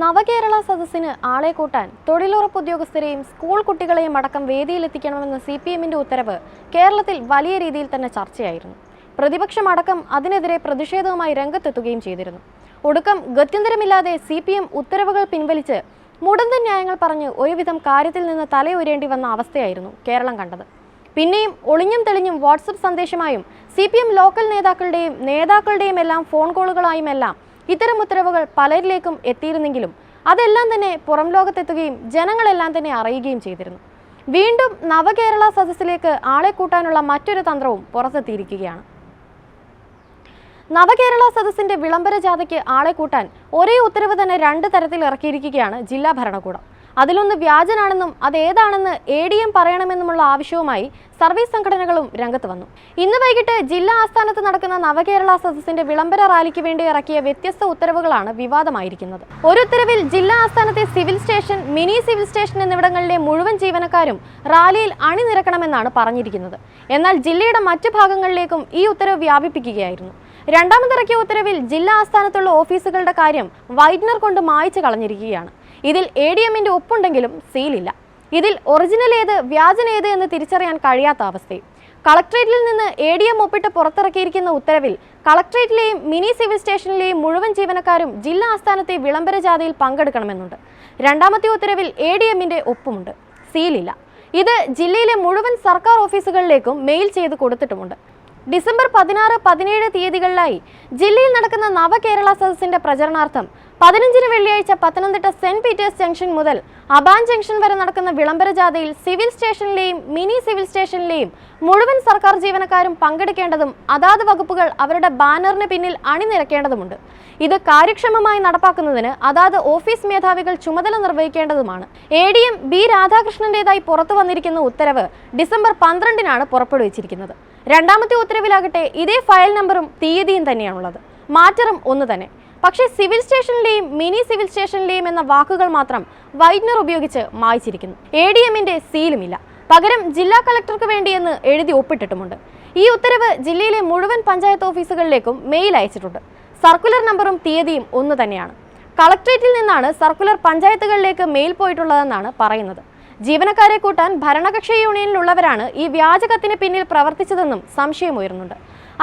നവകേരള സദസ്സിന് ആളെ കൂട്ടാൻ തൊഴിലുറപ്പ് ഉദ്യോഗസ്ഥരെയും സ്കൂൾ കുട്ടികളെയും അടക്കം വേദിയിലെത്തിക്കണമെന്ന സി പി എമ്മിന്റെ ഉത്തരവ് കേരളത്തിൽ വലിയ രീതിയിൽ തന്നെ ചർച്ചയായിരുന്നു. പ്രതിപക്ഷം അടക്കം അതിനെതിരെ പ്രതിഷേധവുമായി രംഗത്തെത്തുകയും ചെയ്തിരുന്നു. ഒടുക്കം ഗത്യന്തരമില്ലാതെ സി പി എം ഉത്തരവുകൾ പിൻവലിച്ച് മുടന്തൻ ന്യായങ്ങൾ പറഞ്ഞ് ഒരുവിധം കാര്യത്തിൽ നിന്ന് തലയുരേണ്ടി വന്ന അവസ്ഥയായിരുന്നു കേരളം കണ്ടത്. പിന്നെയും ഒളിഞ്ഞും തെളിഞ്ഞും വാട്സപ്പ് സന്ദേശമായും സി ലോക്കൽ നേതാക്കളുടെയും നേതാക്കളുടെയും എല്ലാം ഫോൺ കോളുകളായും എല്ലാം ഇത്തരം ഉത്തരവുകൾ പലരിലേക്കും എത്തിയിരുന്നെങ്കിലും അതെല്ലാം തന്നെ പുറം ലോകത്തെത്തുകയും ജനങ്ങളെല്ലാം തന്നെ അറിയുകയും ചെയ്തിരുന്നു. വീണ്ടും നവകേരള സദസ്സിലേക്ക് ആളെ കൂട്ടാനുള്ള മറ്റൊരു തന്ത്രവും പുറത്തെത്തിയിരിക്കുകയാണ്. നവകേരള സദസ്സിന്റെ വിളംബര ജാഥയ്ക്ക് ആളെ കൂട്ടാൻ ഒരേ ഉത്തരവ് തന്നെ രണ്ട് തരത്തിൽ ഇറക്കിയിരിക്കുകയാണ് ജില്ലാ ഭരണകൂടം. അതിലൊന്ന് വ്യാജനാണെന്നും അത് ഏതാണെന്ന് എ ഡി എം പറയണമെന്നുമുള്ള ആവശ്യവുമായി സർവീസ് സംഘടനകളും രംഗത്ത് വന്നു. ഇന്ന് വൈകിട്ട് ജില്ലാ ആസ്ഥാനത്ത് നടക്കുന്ന നവകേരള സദസ്സിന്റെ വിളംബര റാലിക്ക് വേണ്ടി ഇറക്കിയ വ്യത്യസ്ത ഉത്തരവുകളാണ് വിവാദമായിരിക്കുന്നത്. ഒരു ഉത്തരവിൽ ജില്ലാ ആസ്ഥാനത്തെ civil station mini civil station എന്നിവിടങ്ങളിലെ മുഴുവൻ ജീവനക്കാരും റാലിയിൽ അണിനിരക്കണമെന്നാണ് പറഞ്ഞിരിക്കുന്നത്. എന്നാൽ ജില്ലയുടെ മറ്റു ഭാഗങ്ങളിലേക്കും ഈ ഉത്തരവ് വ്യാപിപ്പിക്കുകയായിരുന്നു. രണ്ടാമതിറക്കിയ ഉത്തരവിൽ ജില്ലാ ആസ്ഥാനത്തുള്ള ഓഫീസുകളുടെ കാര്യം വൈറ്റ്നർ കൊണ്ട് മായ്ച്ചു കളഞ്ഞിരിക്കുകയാണ്. ഇതിൽ എ ഡി എമ്മിന്റെ ഒപ്പുണ്ടെങ്കിലും സീലില്ല. ഇതിൽ ഒറിജിനൽ ഏത് വ്യാജനേത് എന്ന് തിരിച്ചറിയാൻ കഴിയാത്ത അവസ്ഥയും. കളക്ട്രേറ്റിൽ നിന്ന് എ ഡി എം ഒപ്പിട്ട് പുറത്തിറക്കിയിരിക്കുന്ന ഉത്തരവിൽ കളക്ട്രേറ്റിലെയും മിനി സിവിൽ സ്റ്റേഷനിലെയും മുഴുവൻ ജീവനക്കാരും ജില്ലാ ആസ്ഥാനത്തെ വിളംബര ജാഥയിൽ പങ്കെടുക്കണമെന്നുണ്ട്. രണ്ടാമത്തെ ഉത്തരവിൽ എ ഡി എമ്മിന്റെ ഒപ്പുമുണ്ട്. സീലില്ല. ഇത് ജില്ലയിലെ മുഴുവൻ സർക്കാർ ഓഫീസുകളിലേക്കും മെയിൽ ചെയ്ത് കൊടുത്തിട്ടുമുണ്ട്. ഡിസംബർ പതിനാറ് പതിനേഴ് തീയതികളിലായി ജില്ലയിൽ നടക്കുന്ന നവകേരള സദസ്സിന്റെ പ്രചരണാർത്ഥം പതിനഞ്ചിന് വെള്ളിയാഴ്ച പത്തനംതിട്ട സെന്റ് പീറ്റേഴ്സ് ജംഗ്ഷൻ മുതൽ അബാൻ ജംഗ്ഷൻ വരെ നടക്കുന്ന വിളംബര ജാഥയിൽ സിവിൽ സ്റ്റേഷനിലെയും മിനി സിവിൽ സ്റ്റേഷനിലെയും മുഴുവൻ സർക്കാർ ജീവനക്കാരും പങ്കെടുക്കേണ്ടതും അതാത് വകുപ്പുകൾ അവരുടെ ബാനറിന് പിന്നിൽ അണിനിരക്കേണ്ടതുമുണ്ട്. ഇത് കാര്യക്ഷമമായി നടപ്പാക്കുന്നതിന് അതാത് ഓഫീസ് മേധാവികൾ ചുമതല നിർവഹിക്കേണ്ടതുമാണ്. എ ഡി എം ബി രാധാകൃഷ്ണന്റേതായി പുറത്തു വന്നിരിക്കുന്ന ഉത്തരവ് ഡിസംബർ പന്ത്രണ്ടിനാണ് പുറപ്പെടുവിച്ചിരിക്കുന്നത്. രണ്ടാമത്തെ ഉത്തരവിലാകട്ടെ ഇതേ ഫയൽ നമ്പറും തീയതിയും തന്നെയാണുള്ളത്. മാറ്ററും ഒന്ന് തന്നെ. പക്ഷേ സിവിൽ സ്റ്റേഷനിലെയും മിനി സിവിൽ സ്റ്റേഷനിലെയും എന്ന വാക്കുകൾ മാത്രം വൈറ്റ്നർ ഉപയോഗിച്ച് മായ്ച്ചിരിക്കുന്നു. എ ഡി എമ്മിന്റെ സീലുമില്ല. പകരം ജില്ലാ കളക്ടർക്ക് വേണ്ടിയെന്ന് എഴുതി ഒപ്പിട്ടിട്ടുമുണ്ട്. ഈ ഉത്തരവ് ജില്ലയിലെ മുഴുവൻ പഞ്ചായത്ത് ഓഫീസുകളിലേക്കും മെയിൽ അയച്ചിട്ടുണ്ട്. സർക്കുലർ നമ്പറും തീയതിയും ഒന്ന് തന്നെയാണ്. കളക്ട്രേറ്റിൽ നിന്നാണ് സർക്കുലർ പഞ്ചായത്തുകളിലേക്ക് മെയിൽ പോയിട്ടുള്ളതെന്നാണ് പറയുന്നത്. ജീവനക്കാരെ കൂട്ടാൻ ഭരണകക്ഷി യൂണിയനിലുള്ളവരാണ് ഈ വ്യാജകത്തിന് പിന്നിൽ പ്രവർത്തിച്ചതെന്നും സംശയമുയരുന്നുണ്ട്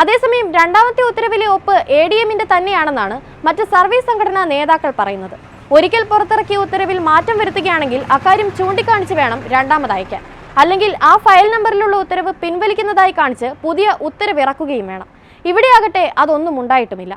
അതേസമയം രണ്ടാമത്തെ ഉത്തരവിലെ ഒപ്പ് എ ഡി എമ്മിന്റെ തന്നെയാണെന്നാണ് മറ്റ് സർവീസ് സംഘടനാ നേതാക്കൾ പറയുന്നത്. ഒരിക്കൽ പുറത്തിറക്കിയ ഉത്തരവിൽ മാറ്റം വരുത്തുകയാണെങ്കിൽ അക്കാര്യം ചൂണ്ടിക്കാണിച്ച് വേണം രണ്ടാമത് അയക്കാൻ. അല്ലെങ്കിൽ ആ ഫയൽ നമ്പറിലുള്ള ഉത്തരവ് പിൻവലിക്കുന്നതായി കാണിച്ച് പുതിയ ഉത്തരവ് ഇറക്കുകയും വേണം. ഇവിടെയാകട്ടെ അതൊന്നും ഉണ്ടായിട്ടുമില്ല.